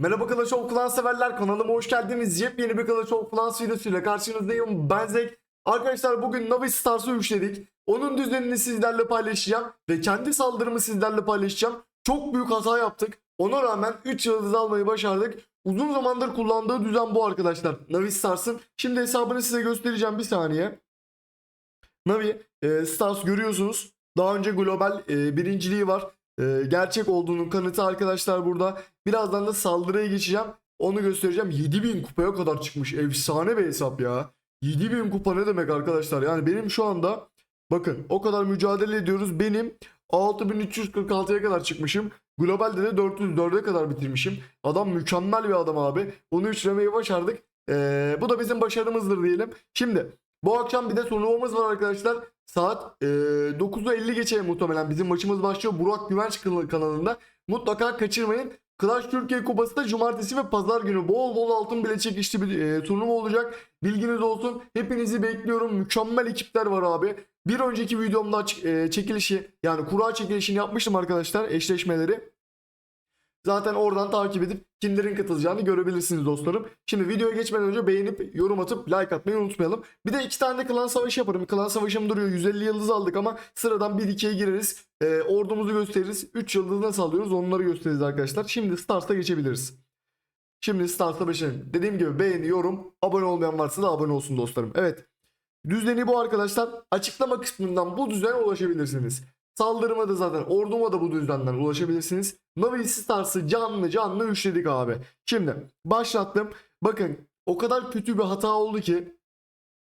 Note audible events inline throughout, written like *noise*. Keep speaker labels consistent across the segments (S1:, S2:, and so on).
S1: Merhaba Clash of Clans severler kanalıma hoş geldiniz. Yepyeni bir Clash of Clans videosuyla karşınızdayım. Ben Zek. Arkadaşlar bugün Navi Stars'ı üçledik. Onun düzenini sizlerle paylaşacağım ve kendi saldırımı sizlerle paylaşacağım. Çok büyük hata yaptık. Ona rağmen 3 yıldız almayı başardık. Uzun zamandır kullandığı düzen bu arkadaşlar. Navi Stars'ın. Şimdi hesabını size göstereceğim bir saniye. Navi e, Stars görüyorsunuz. Daha önce global e, birinciliği var. E, gerçek olduğunun kanıtı arkadaşlar burada. Birazdan da saldırıya geçeceğim. Onu göstereceğim. 7000 kupaya kadar çıkmış. Efsane bir hesap ya. 7000 kupa ne demek arkadaşlar? Yani benim şu anda bakın o kadar mücadele ediyoruz. Benim 6346'ya kadar çıkmışım. Globalde de 404'e kadar bitirmişim. Adam mükemmel bir adam abi. Onu üçlemeyi başardık. Ee, bu da bizim başarımızdır diyelim. Şimdi bu akşam bir de turnuvamız var arkadaşlar. Saat e, 9'u 50 geçe muhtemelen bizim maçımız başlıyor. Burak Güvenç kanalı- kanalında. Mutlaka kaçırmayın. Clash Türkiye Kupası da cumartesi ve pazar günü bol bol altın bile çekişli bir e, turnuva olacak. Bilginiz olsun. Hepinizi bekliyorum. Mükemmel ekipler var abi. Bir önceki videomda e, çekilişi yani kura çekilişini yapmıştım arkadaşlar eşleşmeleri. Zaten oradan takip edip kimlerin katılacağını görebilirsiniz dostlarım. Şimdi videoya geçmeden önce beğenip yorum atıp like atmayı unutmayalım. Bir de iki tane de klan savaşı yaparım. Klan savaşım duruyor. 150 yıldız aldık ama sıradan 1-2'ye gireriz. Ee, ordumuzu gösteririz. 3 yıldız nasıl alıyoruz onları gösteririz arkadaşlar. Şimdi Stars'a geçebiliriz. Şimdi Stars'la başlayalım. Dediğim gibi beğeni, yorum, abone olmayan varsa da abone olsun dostlarım. Evet. Düzeni bu arkadaşlar. Açıklama kısmından bu düzene ulaşabilirsiniz. Saldırıma da zaten orduma da bu düzenden ulaşabilirsiniz. Navi Stars'ı canlı canlı üçledik abi. Şimdi başlattım. Bakın o kadar kötü bir hata oldu ki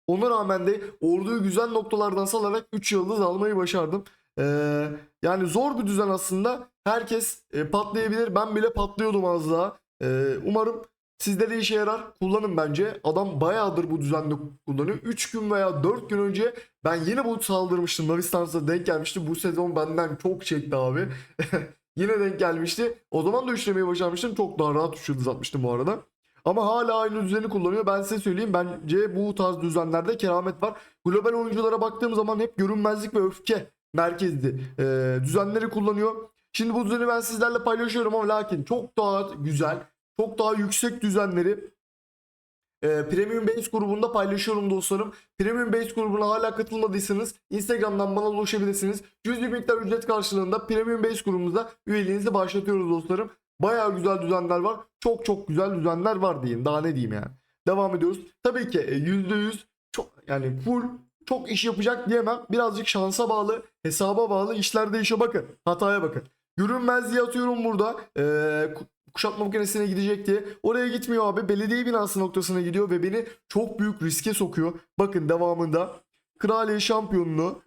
S1: ona rağmen de orduyu güzel noktalardan salarak 3 yıldız almayı başardım. Ee, yani zor bir düzen aslında. Herkes e, patlayabilir. Ben bile patlıyordum az daha. Ee, umarım sizlere işe yarar. Kullanın bence. Adam bayağıdır bu düzenle kullanıyor. 3 gün veya 4 gün önce ben yine bu saldırmıştım. Navi Stars'a denk gelmişti. Bu sezon benden çok çekti abi. *laughs* yine denk gelmişti. O zaman da üçlemeyi başarmıştım. Çok daha rahat 3 yıldız atmıştım bu arada. Ama hala aynı düzeni kullanıyor. Ben size söyleyeyim. Bence bu tarz düzenlerde keramet var. Global oyunculara baktığım zaman hep görünmezlik ve öfke merkezli e, düzenleri kullanıyor. Şimdi bu düzeni ben sizlerle paylaşıyorum ama lakin çok daha güzel, çok daha yüksek düzenleri e, Premium Base grubunda paylaşıyorum dostlarım. Premium Base grubuna hala katılmadıysanız Instagram'dan bana ulaşabilirsiniz. Cüzi miktar ücret karşılığında Premium Base grubumuzda üyeliğinizi başlatıyoruz dostlarım. Bayağı güzel düzenler var. Çok çok güzel düzenler var diyeyim. Daha ne diyeyim yani. Devam ediyoruz. Tabii ki e, %100 çok yani full çok iş yapacak diyemem. Birazcık şansa bağlı, hesaba bağlı işler değişiyor. Bakın hataya bakın. Görünmezliği atıyorum burada. Ee, kuşatma makinesine gidecek diye. Oraya gitmiyor abi. Belediye binası noktasına gidiyor ve beni çok büyük riske sokuyor. Bakın devamında Kraliye şampiyonunu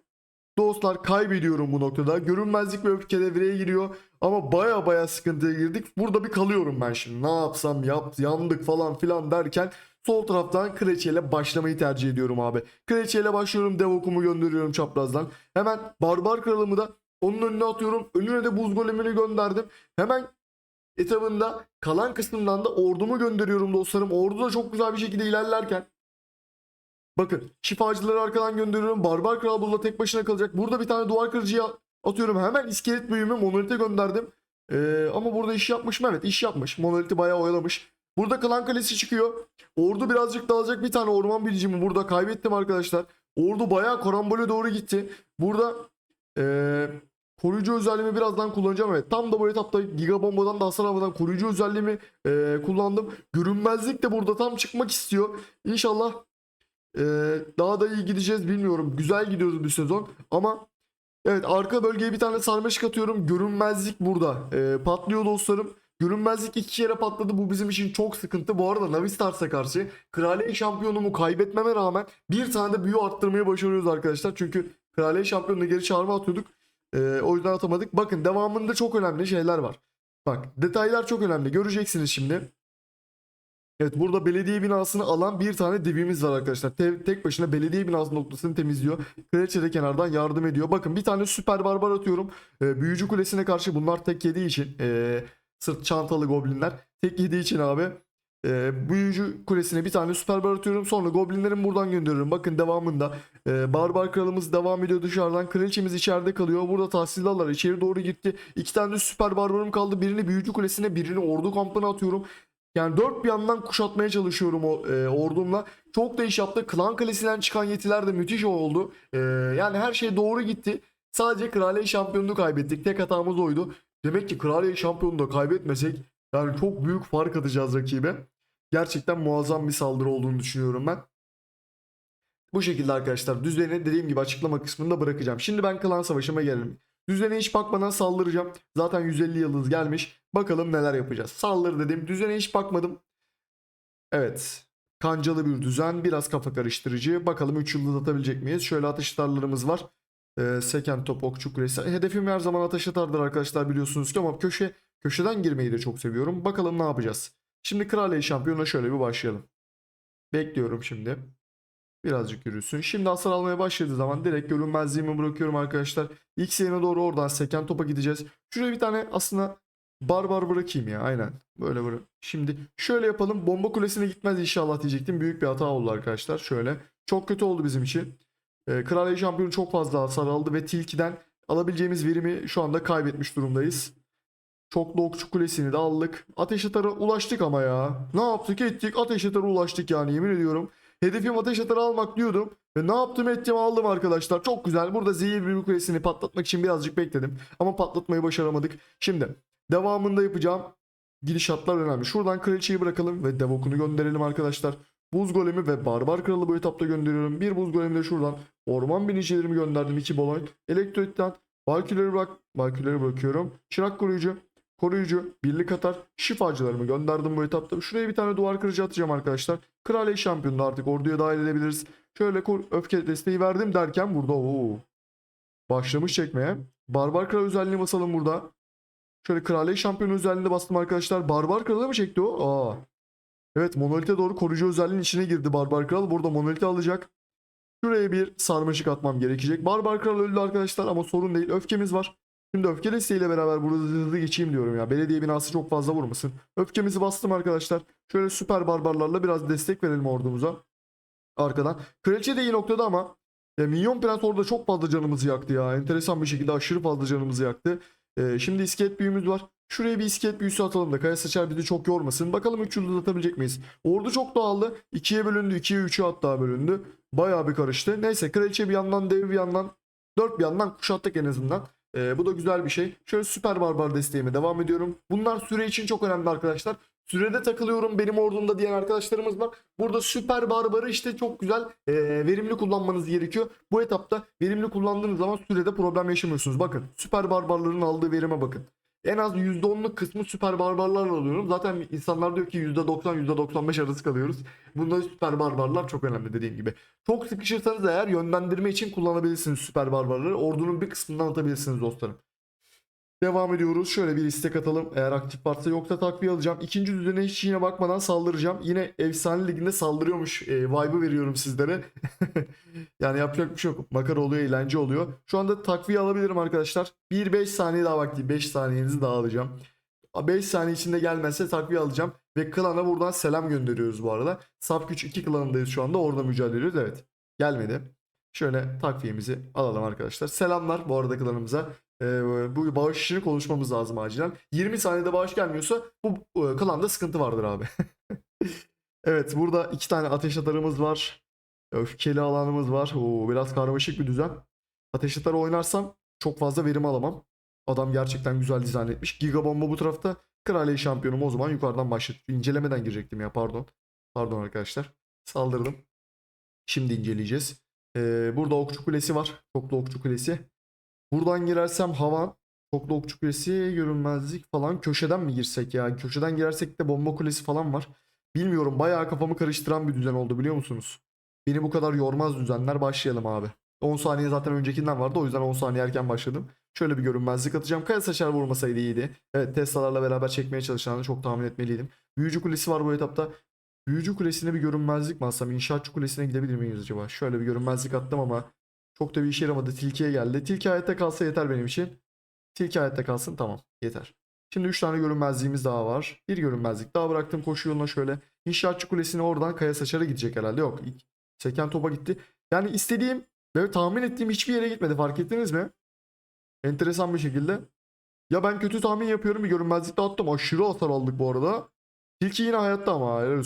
S1: dostlar kaybediyorum bu noktada. Görünmezlik ve öfke devreye giriyor. Ama baya baya sıkıntıya girdik. Burada bir kalıyorum ben şimdi. Ne yapsam yap, yandık falan filan derken sol taraftan Kraliçe ile başlamayı tercih ediyorum abi. Kraliçe ile başlıyorum. Dev okumu gönderiyorum çaprazdan. Hemen Barbar Kralımı da onun önüne atıyorum. Önüne de buz golemini gönderdim. Hemen etabında kalan kısmından da ordumu gönderiyorum dostlarım. Ordu da çok güzel bir şekilde ilerlerken Bakın şifacıları arkadan gönderiyorum. Barbar Kral burada tek başına kalacak. Burada bir tane duvar kırıcıya atıyorum. Hemen iskelet büyümü monolite gönderdim. Ee, ama burada iş yapmış mı? Evet iş yapmış. Monoliti bayağı oyalamış. Burada klan kalesi çıkıyor. Ordu birazcık dağılacak. Bir tane orman biricimi burada kaybettim arkadaşlar. Ordu bayağı karambole doğru gitti. Burada ee, koruyucu özelliğimi birazdan kullanacağım. Evet tam da bu etapta Giga Bomba'dan da hasar almadan koruyucu özelliğimi ee, kullandım. Görünmezlik de burada tam çıkmak istiyor. İnşallah ee, daha da iyi gideceğiz bilmiyorum. Güzel gidiyoruz bu sezon ama evet arka bölgeye bir tane sarmaşık atıyorum. Görünmezlik burada. Ee, patlıyor dostlarım. Görünmezlik iki kere patladı. Bu bizim için çok sıkıntı. Bu arada Navi Stars'a karşı Kraliye şampiyonumu kaybetmeme rağmen bir tane de büyü arttırmayı başarıyoruz arkadaşlar. Çünkü Kraliye şampiyonunu geri çağırma atıyorduk. Ee, o yüzden atamadık. Bakın devamında çok önemli şeyler var. Bak detaylar çok önemli. Göreceksiniz şimdi. Evet burada belediye binasını alan bir tane devimiz var arkadaşlar. Te- tek başına belediye binası noktasını temizliyor. Kraliçe de kenardan yardım ediyor. Bakın bir tane süper barbar atıyorum. Ee, büyücü kulesine karşı bunlar tek yediği için. ee, sırt çantalı goblinler. Tek yediği için abi. Ee, büyücü kulesine bir tane süper bar atıyorum. Sonra goblinlerimi buradan gönderiyorum. Bakın devamında e, barbar kralımız devam ediyor dışarıdan. Kraliçemiz içeride kalıyor. Burada tahsildalar içeri doğru gitti. İki tane de süper barbarım kaldı. Birini büyücü kulesine birini ordu kampına atıyorum. Yani dört bir yandan kuşatmaya çalışıyorum o e, ordumla. Çok da iş yaptı. Klan kalesinden çıkan yetiler de müthiş oldu. E, yani her şey doğru gitti. Sadece Kraliye şampiyonluğu kaybettik. Tek hatamız oydu. Demek ki Kraliye şampiyonluğu da kaybetmesek yani çok büyük fark atacağız rakibe. Gerçekten muazzam bir saldırı olduğunu düşünüyorum ben. Bu şekilde arkadaşlar düzeni dediğim gibi açıklama kısmında bırakacağım. Şimdi ben klan savaşıma gelelim. Düzene hiç bakmadan saldıracağım. Zaten 150 yıldız gelmiş. Bakalım neler yapacağız. Saldır dedim. Düzene hiç bakmadım. Evet. Kancalı bir düzen. Biraz kafa karıştırıcı. Bakalım 3 yıldız atabilecek miyiz? Şöyle atış tarlarımız var. Ee, seken top okçu kulesi. Hedefim her zaman ateş atardır arkadaşlar biliyorsunuz ki ama köşe köşeden girmeyi de çok seviyorum. Bakalım ne yapacağız. Şimdi Kraliye şampiyona şöyle bir başlayalım. Bekliyorum şimdi. Birazcık yürüsün. Şimdi hasar almaya başladığı zaman direkt görünmezliğimi bırakıyorum arkadaşlar. X yerine doğru oradan seken topa gideceğiz. Şuraya bir tane aslında barbar bırakayım ya aynen. Böyle böyle. Şimdi şöyle yapalım. Bomba kulesine gitmez inşallah diyecektim. Büyük bir hata oldu arkadaşlar. Şöyle. Çok kötü oldu bizim için. Ee, Kraliye şampiyonu çok fazla hasar aldı ve Tilki'den alabileceğimiz verimi şu anda kaybetmiş durumdayız. Çoklu okçu kulesini de aldık. Ateş atarı ulaştık ama ya. Ne yaptık ettik ateş atarı ulaştık yani yemin ediyorum. Hedefim ateş atarı almak diyordum. Ve ne yaptım ettim aldım arkadaşlar. Çok güzel. Burada zehir bir kulesini patlatmak için birazcık bekledim. Ama patlatmayı başaramadık. Şimdi devamında yapacağım gidişatlar önemli. Şuradan kraliçeyi bırakalım ve devokunu gönderelim arkadaşlar. Buz golemi ve barbar kralı bu etapta gönderiyorum. Bir buz golemi de şuradan. Orman binicilerimi gönderdim. iki bolon. Elektroitten Valküleri bırak. Valküleri bırakıyorum. Çırak koruyucu. Koruyucu, birlik atar, şifacılarımı gönderdim bu etapta. Şuraya bir tane duvar kırıcı atacağım arkadaşlar. Kraliye şampiyonunu artık orduya dahil edebiliriz. Şöyle kor- öfke desteği verdim derken burada ooo. Başlamış çekmeye. Barbar kral özelliğini basalım burada. Şöyle kraliye şampiyonu özelliğini bastım arkadaşlar. Barbar kralı mı çekti o? Aa. Evet monolite doğru koruyucu özelliğin içine girdi Barbar kral. Burada monolite alacak. Şuraya bir sarmaşık atmam gerekecek. Barbar kral öldü arkadaşlar ama sorun değil. Öfkemiz var. Şimdi öfke desteğiyle beraber burada hızlı geçeyim diyorum ya. Belediye binası çok fazla vurmasın. Öfkemizi bastım arkadaşlar. Şöyle süper barbarlarla biraz destek verelim ordumuza. Arkadan. Kraliçe de iyi noktada ama ya Minyon Prens orada çok fazla canımızı yaktı ya. Enteresan bir şekilde aşırı fazla canımızı yaktı. Ee, şimdi iskelet büyümüz var. Şuraya bir iskelet büyüsü atalım da Kaya Saçar bizi çok yormasın. Bakalım 3 yıldız atabilecek miyiz? Ordu çok dağıldı. 2'ye bölündü. 2'ye 3'e hatta bölündü. Bayağı bir karıştı. Neyse kraliçe bir yandan dev bir yandan dört bir yandan kuşattık en azından. Ee, bu da güzel bir şey. Şöyle süper barbar desteğime devam ediyorum. Bunlar süre için çok önemli arkadaşlar. Sürede takılıyorum benim ordumda diyen arkadaşlarımız var. Burada süper barbarı işte çok güzel e, verimli kullanmanız gerekiyor. Bu etapta verimli kullandığınız zaman sürede problem yaşamıyorsunuz. Bakın süper barbarların aldığı verime bakın. En az %10'luk kısmı süper barbarlarla alıyorum. Zaten insanlar diyor ki %90 %95 arası kalıyoruz. Bunda süper barbarlar çok önemli dediğim gibi. Çok sıkışırsanız eğer yönlendirme için kullanabilirsiniz süper barbarları. Ordunun bir kısmından atabilirsiniz dostlarım. Devam ediyoruz. Şöyle bir istek atalım. Eğer aktif varsa yoksa takviye alacağım. İkinci düzene hiç yine bakmadan saldıracağım. Yine efsane liginde saldırıyormuş e, vibe'ı veriyorum sizlere. *laughs* yani yapacak bir şey yok. Makara oluyor, eğlence oluyor. Şu anda takviye alabilirim arkadaşlar. 1-5 saniye daha vakti. 5 saniyenizi daha alacağım. 5 saniye içinde gelmezse takviye alacağım. Ve klana buradan selam gönderiyoruz bu arada. Sap güç 2 klanındayız şu anda. Orada mücadele ediyoruz. Evet. Gelmedi. Şöyle takviyemizi alalım arkadaşlar. Selamlar bu arada klanımıza. Ee, bu bağış işini konuşmamız lazım acilen. 20 saniyede bağış gelmiyorsa bu e, klanda sıkıntı vardır abi. *laughs* evet burada iki tane ateş atarımız var. Öfkeli alanımız var. Oo, biraz karmaşık bir düzen. Ateş atarı oynarsam çok fazla verim alamam. Adam gerçekten güzel dizayn etmiş. Giga bomba bu tarafta. Kraliye şampiyonum o zaman yukarıdan başladı. İncelemeden girecektim ya pardon. Pardon arkadaşlar. Saldırdım. Şimdi inceleyeceğiz. Ee, burada okçu kulesi var. Çoklu okçu kulesi. Buradan girersem havan. Çoklu okçu kulesi, görünmezlik falan. Köşeden mi girsek ya? Köşeden girersek de bomba kulesi falan var. Bilmiyorum bayağı kafamı karıştıran bir düzen oldu biliyor musunuz? Beni bu kadar yormaz düzenler başlayalım abi. 10 saniye zaten öncekinden vardı o yüzden 10 saniye erken başladım. Şöyle bir görünmezlik atacağım. Kaya saçar vurmasaydı iyiydi. Evet Tesla'larla beraber çekmeye çalışacağını çok tahmin etmeliydim. Büyücü kulesi var bu etapta. Büyücü kulesine bir görünmezlik mi atsam? İnşaatçı kulesine gidebilir miyiz acaba? Şöyle bir görünmezlik attım ama çok da bir işe yaramadı. Tilkiye geldi. Tilki hayatta kalsa yeter benim için. Tilki hayatta kalsın tamam yeter. Şimdi 3 tane görünmezliğimiz daha var. Bir görünmezlik daha bıraktım koşu yoluna şöyle. İnşaatçı kulesine oradan kaya saçara gidecek herhalde. Yok. Seken topa gitti. Yani istediğim ve tahmin ettiğim hiçbir yere gitmedi. Fark ettiniz mi? Enteresan bir şekilde. Ya ben kötü tahmin yapıyorum bir görünmezlik de attım. Aşırı hasar aldık bu arada. Tilki yine hayatta ama.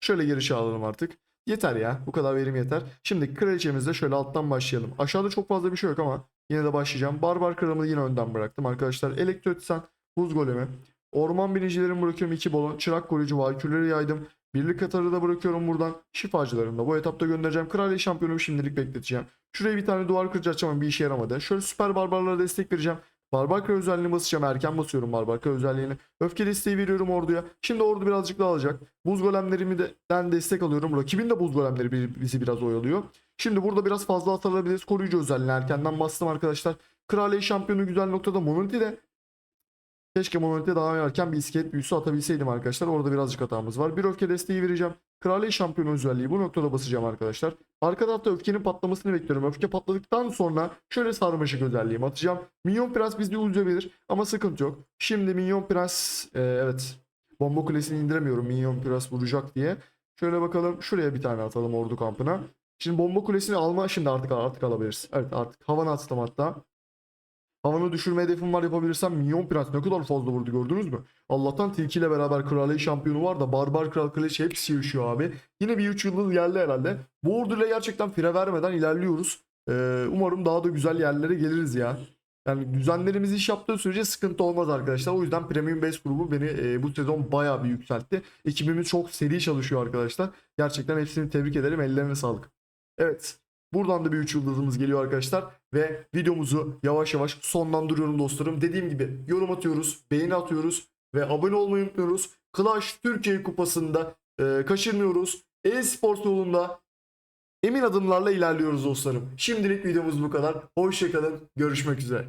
S1: Şöyle geri çağıralım artık. Yeter ya. Bu kadar verim yeter. Şimdi kraliçemizle şöyle alttan başlayalım. Aşağıda çok fazla bir şey yok ama yine de başlayacağım. Barbar kralımı yine önden bıraktım arkadaşlar. Elektrotisan, buz golemi. Orman binicilerimi bırakıyorum 2 balon. Çırak koruyucu valkürleri yaydım. Birlik Katar'ı da bırakıyorum buradan. Şifacılarını da bu etapta göndereceğim. Kraliyet şampiyonumu şimdilik bekleteceğim. Şuraya bir tane duvar kırıcı açacağım ama bir işe yaramadı. Şöyle süper barbarlara destek vereceğim. Barbar kral özelliğini basacağım. Erken basıyorum barbar kral özelliğini. Öfke desteği veriyorum orduya. Şimdi ordu birazcık daha alacak. Buz golemlerimi de den destek alıyorum. Rakibin de buz golemleri bizi biraz oyalıyor. Şimdi burada biraz fazla hasar alabiliriz. Koruyucu özelliğini erkenden bastım arkadaşlar. Kraliyet şampiyonu güzel noktada. Monolith'i de Keşke Monolith'e daha erken bir iskelet büyüsü atabilseydim arkadaşlar. Orada birazcık hatamız var. Bir öfke desteği vereceğim. Kraliyet şampiyonu özelliği bu noktada basacağım arkadaşlar. Arka tarafta öfkenin patlamasını bekliyorum. Öfke patladıktan sonra şöyle sarmaşık özelliğimi atacağım. Minyon Prens bizi uzayabilir ama sıkıntı yok. Şimdi Minyon Prens e, evet bomba kulesini indiremiyorum Minyon Prens vuracak diye. Şöyle bakalım şuraya bir tane atalım ordu kampına. Şimdi bomba kulesini alma şimdi artık artık alabiliriz. Evet artık havana attım hatta. Havanı düşürme hedefim var yapabilirsem Minyon Prens ne kadar fazla vurdu gördünüz mü? Allah'tan Tilki ile beraber Kraliyet şampiyonu var da Barbar Kral Kraliçe hepsi yaşıyor abi. Yine bir 3 yıldız geldi herhalde. Bu orduyla gerçekten fire vermeden ilerliyoruz. Ee, umarım daha da güzel yerlere geliriz ya. Yani düzenlerimiz iş yaptığı sürece sıkıntı olmaz arkadaşlar. O yüzden Premium Base grubu beni e, bu sezon bayağı bir yükseltti. Ekibimiz çok seri çalışıyor arkadaşlar. Gerçekten hepsini tebrik ederim. Ellerine sağlık. Evet. Buradan da bir 3 yıldızımız geliyor arkadaşlar. Ve videomuzu yavaş yavaş sonlandırıyorum dostlarım. Dediğim gibi yorum atıyoruz, beğeni atıyoruz ve abone olmayı unutmuyoruz. Clash Türkiye Kupası'nda e, kaçırmıyoruz. E-Sports yolunda emin adımlarla ilerliyoruz dostlarım. Şimdilik videomuz bu kadar. Hoşçakalın. Görüşmek üzere.